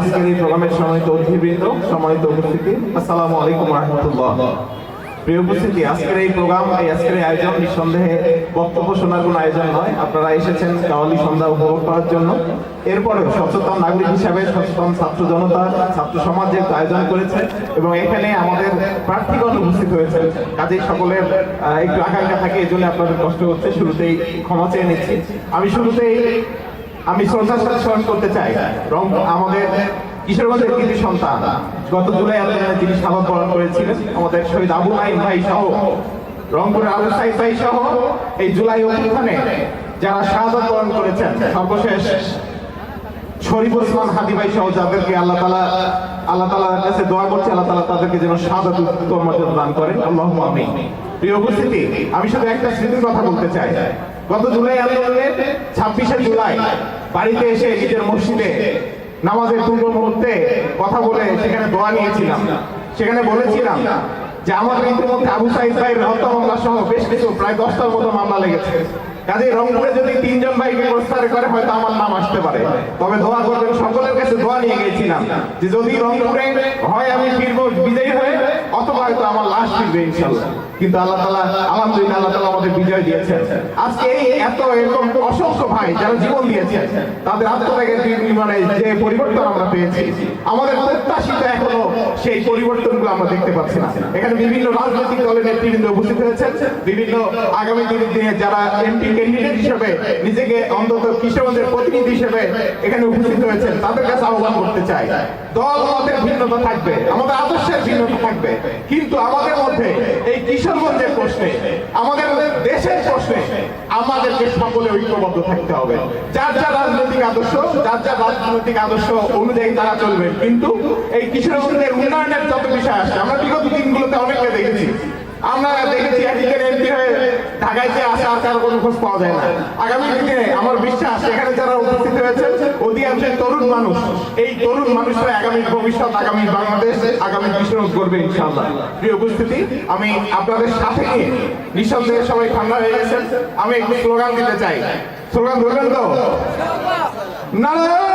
আজকের এই প্রোগ্রামের সম্মানিত অতিথিবৃন্দ, সম্মানিত উপস্থিতি। আসসালামু আলাইকুম রহমতুল্লাহ। প্রিয় উপস্থিতি, আজকের এই প্রোগ্রাম, এই আজকের এই আয়োজন নিঃসন্দেহে বক্তব্য শোনার কোনো আয়োজন নয়। আপনারা এসেছেন কাওয়ালি সন্ধ্যা উপভোগ করার জন্য। এরপরেও সচেতন নাগরিক হিসাবে সচেতন ছাত্র জনতা, ছাত্র সমাজ যেহেতু আয়োজন করেছে এবং এখানে আমাদের প্রার্থীগণ উপস্থিত হয়েছে কাজেই সকলের একটু আকাঙ্ক্ষা থাকে এই জন্য আপনাদের কষ্ট হচ্ছে, শুরুতেই ক্ষমা চেয়ে নিচ্ছি। আমি শুরুতেই আমি শ্রদ্ধার সাথে স্মরণ করতে চাই। রং আমাদের কিশোরগঞ্জের কৃতি সন্তান। গত জুলাই আন্দোলনে তিনি শাহাদ বরণ করেছিলেন। আমাদের শহীদ আবু নাইম ভাই সহ, রংপুরের আবু সাইদ ভাই সহ, এই জুলাই অভ্যুত্থানে যারা শাহাদ বরণ করেছেন, সর্বশেষ শরীফ ওসমান হাদি ভাই সহ যাদেরকে আল্লাহ তালা আল্লাহ তালার কাছে দোয়া করছে, আল্লাহ তালা তাদেরকে যেন শাহাদ উত্তম দান করেন। আল্লাহ আমিন। প্রিয় উপস্থিতি, আমি শুধু একটা স্মৃতির কথা বলতে চাই। গত জুলাই আন্দোলনের ছাব্বিশে জুলাই বাড়িতে এসে নিজের মসজিদে নামাজের পূর্ব মুহূর্তে কথা বলে সেখানে দোয়া নিয়েছিলাম। সেখানে বলেছিলাম যে আমাদের ইতিমধ্যে আবু সাইদ ভাইয়ের হত্যা মামলা সহ বেশ কিছু, প্রায় দশটার মতো মামলা লেগেছে। কাজে রংপুরে যদি তিনজন ভাইকে প্রস্তার করে, হয়তো আমার নাম আসতে পারে। তবে দোয়া করবেন, সকলের কাছে দোয়া নিয়ে গেছিলাম যে যদি রংপুরে হয় আমি ফিরবো বিজয়ী হয়ে, অথবা হয়তো আমার ইনশাল্লাহ কিন্তু আল্লাহ তালা আলহামদুলিল্লাহ আল্লাহ তালা আমাদের বিজয় দিয়েছেন। আজকে এই এত এরকম অসংখ্য ভাই যারা জীবন দিয়েছে তাদের আত্মত্যাগের বিনিময়ে যে পরিবর্তন আমরা পেয়েছি। আমাদের সেই পরিবর্তনগুলো আমরা দেখতে পাচ্ছি না। এখানে বিভিন্ন রাজনৈতিক দলের নেতৃবৃন্দ উপস্থিত হয়েছেন বিভিন্ন আগামী দিনের দিনে যারা এমপি ক্যান্ডিডেট হিসেবে নিজেকে অন্তত কৃষকদের প্রতিনিধি হিসেবে এখানে উপস্থিত হয়েছেন তাদের কাছে আহ্বান করতে চাই। দল মতের ভিন্নতা থাকবে, আমাদের আদর্শের ভিন্নতা থাকবে। কিন্তু আমাদের মধ্যে এই কিশোরগঞ্জের প্রশ্নে আমাদেরকে সকলে ঐক্যবদ্ধ থাকতে হবে। যার যা রাজনৈতিক আদর্শ, যার যা রাজনৈতিক আদর্শ অনুযায়ী তারা চলবে। কিন্তু এই কিশোরগঞ্জের উন্নয়নের যত বিষয় আমরা বিগত দিনগুলোতে অনেককে দেখেছি। আমরা দেখেছি এমপি হয়ে ঢাকাইতে আসা আর কোনো খোঁজ পাওয়া যায় না। আগামী দিনে আমার বিশ্বাস, এখানে যারা উপস্থিত হয়েছে অধিকাংশ তরুণ মানুষ। এই তরুণ মানুষরা আগামী ভবিষ্যৎ, আগামী বাংলাদেশ, আগামী বিশ্ব করবে, ইনশাআল্লাহ। প্রিয় উপস্থিতি, আমি আপনাদের সাথে নিয়ে নিঃসন্দেহে সবাই ঠান্ডা হয়ে গেছেন। আমি একটু স্লোগান দিতে চাই। স্লোগান ধরবেন তো? নারায়ণ!